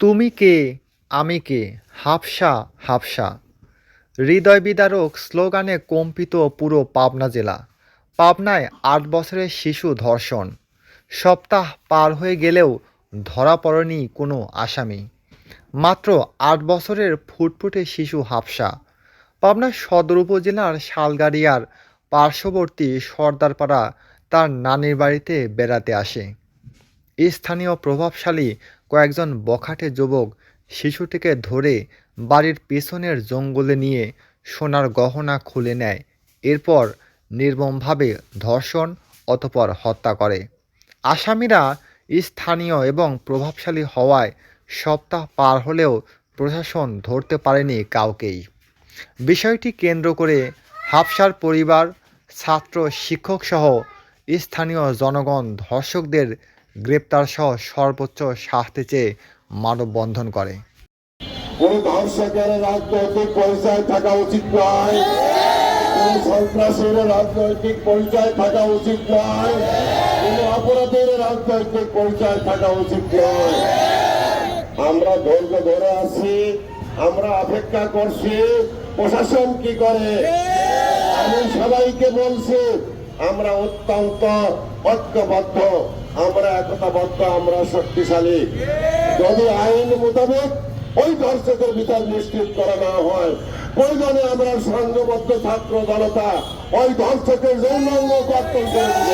তুমি কে, আমি কে? হাফসা হাফসা। হৃদয় বিদারক স্লোগানে কম্পিত পুরো পাবনা জেলা। পাবনায় আট বছরের শিশু ধর্ষণ। সপ্তাহ পার হয়ে গেলেও ধরা পড়েনি কোনো আসামি। মাত্র আট বছরের ফুটফুটে শিশু হাফসা। পাবনা সদর উপজেলার শালগাড়িয়ার পার্শ্ববর্তী সর্দারপাড়া তার নানির বাড়িতে বেড়াতে আসে। স্থানীয় প্রভাবশালী কয়েকজন বখাটে যুবক শিশুটিকে ধরে বাড়ির পেছনের জঙ্গলে নিয়ে সোনার গহনা খুলে নেয়। এরপর নির্মমভাবে ধর্ষণ অতপর হত্যা করে। আসামিরা স্থানীয় এবং প্রভাবশালী হওয়ায় সপ্তাহ পার হলেও প্রশাসন ধরতে পারেনি কাউকেই। বিষয়টি কেন্দ্র করে হাফসার পরিবার, ছাত্র, শিক্ষকসহ স্থানীয় জনগণ ধর্ষকদের গ্রেপ্তারসহ সর্বোচ্চ শাস্তি চেয়ে মানববন্ধন করে। কোন ধর্ষকের রাজনৈতিক পরিচয় থাকা উচিত নয়। কোন সন্ত্রাসীর রাজনৈতিক পরিচয় থাকা উচিত নয়। কোন অপরাধীর রাজনৈতিক পরিচয় থাকা উচিত নয়। আমরা ধৈর্য ধরে আছি, আমরা অপেক্ষা করছি। প্রশাসন কি করে? আমি সবাইকে বলছি আমরা অত্যন্ত ঐক্যবদ্ধ, আমরা একতাবদ্ধ, আমরা শক্তিশালী। যদি আইন মোতাবেক ওই দর্শকের বিচার নিশ্চিত করা না হয়, প্রয়োজনে আমরা সংঘবদ্ধ ছাত্র জনতা ওই ধর্ষকের জন্য কর্তন করে দিব